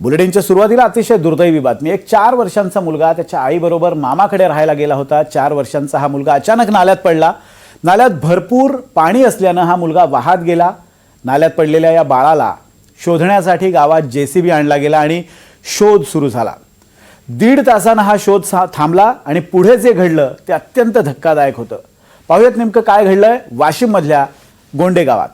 बुलेटिनच्या सुरुवातीला अतिशय दुर्दैवी बातमी. एक चार वर्षांचा मुलगा त्याच्या आईबरोबर मामाकडे राहायला गेला होता. चार वर्षांचा हा मुलगा अचानक नाल्यात पडला. नाल्यात भरपूर पाणी असल्यानं हा मुलगा वाहत गेला. नाल्यात पडलेल्या या बाळाला शोधण्यासाठी गावात जे सी बी आणला गेला आणि शोध सुरू झाला. दीड तासानं हा शोध सा- थांबला आणि पुढे जे घडलं ते अत्यंत धक्कादायक होतं. पाहूयात नेमकं काय घडलंय वाशिममधल्या गोंडे गावात.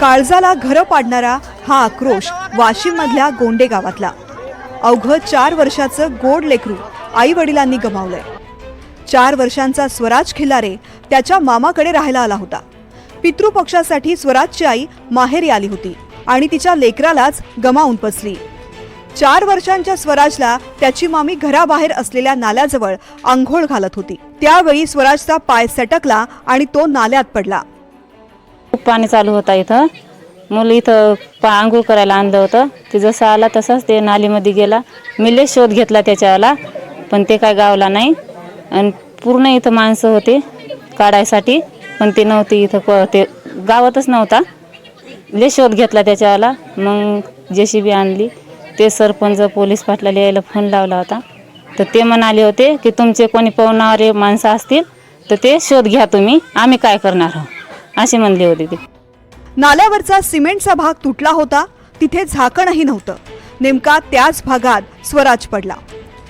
काळजाला घरं पाडणारा हा आक्रोश वाशिममधल्या गोंडे गावातला. अवघं चार वर्षाचं गोड लेकरू आई वडिलांनी गमावलंय. चार वर्षांचा स्वराज खिल्लारे त्याच्या मामाकडे राहायला आला होता. पितृपक्षासाठी स्वराजची आई माहेरी आली होती आणि तिच्या लेकरालाच गमावून पचली चार वर्षांच्या स्वराजला त्याची मामी घराबाहेर असलेल्या नाल्याजवळ आंघोळ घालत होती. त्यावेळी स्वराजचा पाय सटकला आणि तो नाल्यात पडला. खूप पाणी चालू होता इथं. मुलं इथं पा आंघोळ करायला आणलं होतं. ते जसं आला तसाच ते नालीमध्ये गेला. मी लय शोध घेतला त्याच्यावाला पण ते काय गावला नाही. आणि पूर्ण इथं माणसं होते काढायसाठी पण ते नव्हते इथं प ते गावातच नव्हता. लय शोध घेतला त्याच्यावाला. मग जे सी बी आणली. ते सरपंच पोलीस पाटलाला यायला फोन लावला होता. तर ते म्हणाले होते की तुमचे कोणी पवणारे माणसं असतील तर ते शोध घ्या तुम्ही. आम्ही काय करणार आहोत? असे म्हणले होते ते. नाल्यावरचा सिमेंटचा भाग तुटला होता तिथे झाकणही नव्हतं. नेमका त्याच भागात स्वराज पडला.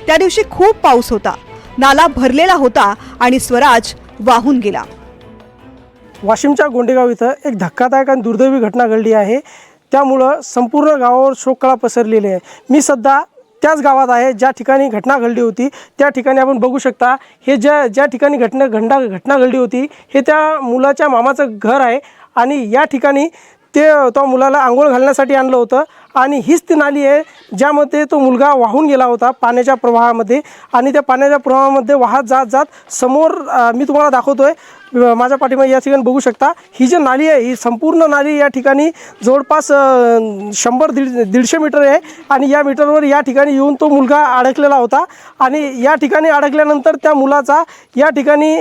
त्या दिवशी खूप पाऊस होता. नाला भरलेला होता आणि स्वराज वाहून गेला. वाशिमच्या गोंडेगाव इथं एक धक्कादायक आणि दुर्दैवी घटना घडली आहे. त्यामुळं संपूर्ण गावावर शोककळा पसरलेली आहे. मी सध्या त्याच गावात आहे. ज्या ठिकाणी घटना घडली होती त्या ठिकाणी आपण बघू शकता हे ज्या ज्या ठिकाणी घटना घंटा घटना घडली होती हे त्या मुलाच्या मामाचं घर आहे. आणि या ठिकाणी ते तो मुलाला आंघोळ घालण्यासाठी आणलं होतं. आणि हीच ती नाली आहे ज्यामध्ये तो मुलगा वाहून गेला होता पाण्याच्या प्रवाहामध्ये. आणि त्या पाण्याच्या प्रवाहामध्ये वाहत जात जात समोर मी तुम्हाला दाखवतोय. आहे माझ्या पाठीमागे या ठिकाणी बघू शकता. ही जी नाली आहे ही संपूर्ण नाली या ठिकाणी जवळपास शंभर दीड दीडशे मीटर आहे. आणि या मीटरवर या ठिकाणी येऊन तो मुलगा अडकलेला होता. आणि या ठिकाणी अडकल्यानंतर त्या मुलाचा या ठिकाणी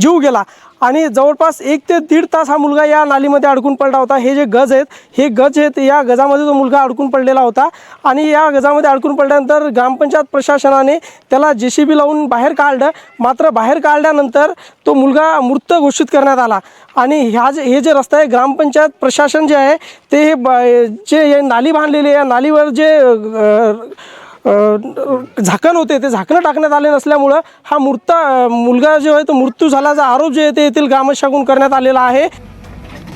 जीव गेला. आणि जवळपास एक ते दीड तास हा मुलगा या नालीमध्ये अडकून पडला होता. हे जे गज आहेत हे गज आहेत या गजामध्ये तो मुलगा अडकून पडलेला होता. आणि या गजामध्ये अडकून पडल्यानंतर ग्रामपंचायत प्रशासनाने त्याला जे सी बी लावून बाहेर काढलं. मात्र बाहेर काढल्यानंतर तो मुलगा मृत घोषित करण्यात आला. आणि ह्या जे हे जे रस्ता आहे ग्रामपंचायत प्रशासन जे आहे ते जे नाली बांधलेली आहे या नालीवर जे झाकण होते ते झाकणं टाकण्यात आले नसल्यामुळं हा मृता मुलगा जो आहे तो मृत्यू झाल्याचा आरोप जे आहे ते येथील ग्रामशाखून करण्यात आलेला आहे.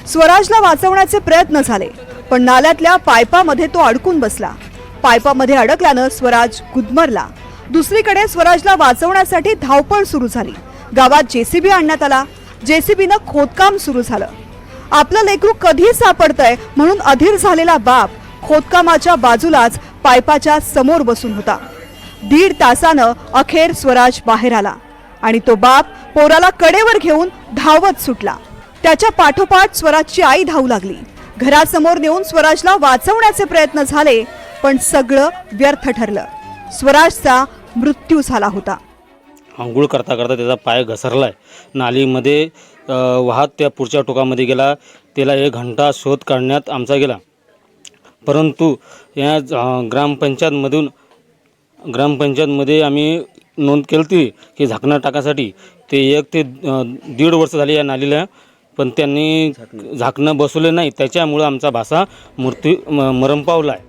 स्वराजला वाचवण्याचे प्रयत्न झाले पण नाल्यातल्या पायपामध्ये तो अडकून बसला. पायपामध्ये अडकल्यानं स्वराज गुदमरला. दुसरीकडे स्वराजला वाचवण्यासाठी धावपळ सुरू झाली. गावात जेसीबी आणण्यात आला. जेसीबीनं खोदकाम सुरू झालं. आपलं लेकरू कधी सापडतंय म्हणून अधीर झालेला बाप खोदकामाच्या बाजूलाच पायपाच्या समोर बसून होता. दीड तासानं अखेर स्वराज बाहेर आला आणि तो बाप पोराला कडेवर घेऊन धावत सुटला. त्याच्या पाठोपाठ स्वराजची आई धावू लागली. घरासमोर नेऊन स्वराजला वाचवण्याचे प्रयत्न झाले पण सगळं व्यर्थ ठरलं. स्वराजचा मृत्यू झाला होता. आंघोळ करता करता त्याचा पाय घसरलाय. नालीमध्ये वाहत त्या पुढच्या टोकामध्ये गेला. त्याला एक घंटा शोध काढण्यात आमचा गेला. परंतु या ग्रामपंचायतमधून ग्रामपंचायतमध्ये आम्ही नोंद केली होती की झाकणं टाकासाठी. ते एक ते दीड वर्ष झाली या नालीला. पण त्यांनी झाकणं बसवले नाही. त्याच्यामुळं आमचा भासा मृत्यू म- मरण पावला आहे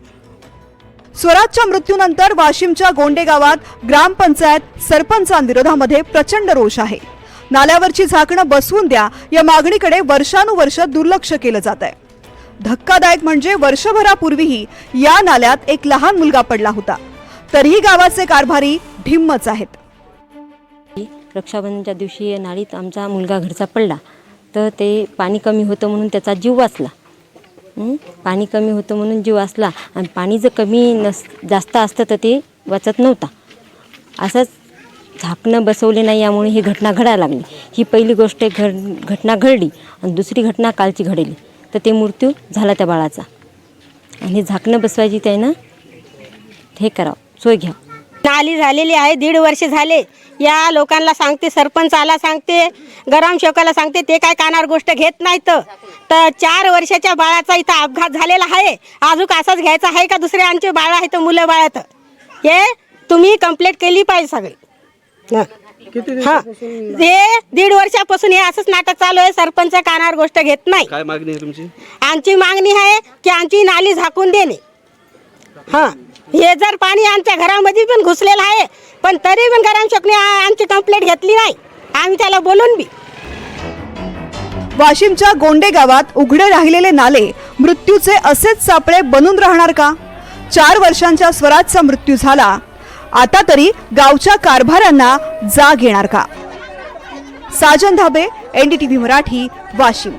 स्वराजच्या मृत्यूनंतर वाशिमच्या गोंडे गावात ग्रामपंचायत सरपंचांविरोधामध्ये प्रचंड रोष आहे. नाल्यावरची झाकणं बसवून द्या या मागणीकडे वर्षानुवर्ष दुर्लक्ष केलं जात आहे धक्कादायक म्हणजे वर्षभरापूर्वीही या नाल्यात एक लहान मुलगा पडला होता. तरीही गावाचे कारभारी ढिम्मच आहेत. रक्षाबंधनच्या दिवशी या नाळीत आमचा मुलगा घरचा पडला. तर ते पाणी कमी होतं म्हणून त्याचा जीव वाचला. पाणी कमी होतं म्हणून जीव वाचला. आणि पाणी जर कमी नस जास्त असतं तर ते वाचत नव्हता. असंच झाकणं बसवले नाही यामुळे ही घटना घडायला लागली. ही पहिली गोष्ट घड घटना घडली आणि दुसरी घटना कालची घडली. तर ते मृत्यू झाला त्या बाळाचा. आणि झाकणं बसवायची त्यानं हे करावं सोय घ्या नाली झालेली आहे दीड वर्ष झाले. या लोकांना सांगते सरपंचाला सांगते ग्रामसेवकाला सांगते ते काय कानावर गोष्ट घेत नाहीत. तर चार वर्षाच्या बाळाचा इथं अपघात झालेला आहे. अजून असाच घ्यायचा आहे का? दुसरे आमचे बाळ आहेत मुलं बाळात. हे तुम्ही कंप्लेंट केली पाहिजे सगळी. हं. हा हे दीड वर्षापासून हे असंच नाटक चालू आहे सरपंच कानावर गोष्ट घेत नाही. काय मागणी आहे तुमची? आमची मागणी आहे की आमची नाली झाकून देणे. हा. हे जर पाणी आमच्या घरामध्ये पण घुसलेलं आहे पण तरी पण ग्रामसेवकने आ- आमची कंप्लेंट घेतली नाही. आम्ही त्याला बोलून बी. वाशिमच्या गोंडे गावात उघडे राहिलेले नाले मृत्यूचे असेच सापळे बनून राहणार का? चार वर्षांच्या स्वराजचा मृत्यू झाला आता तरी गावच्या कारभारांना जाग येणार का? साजन धाबे एनडीटीव्ही मराठी वाशिम.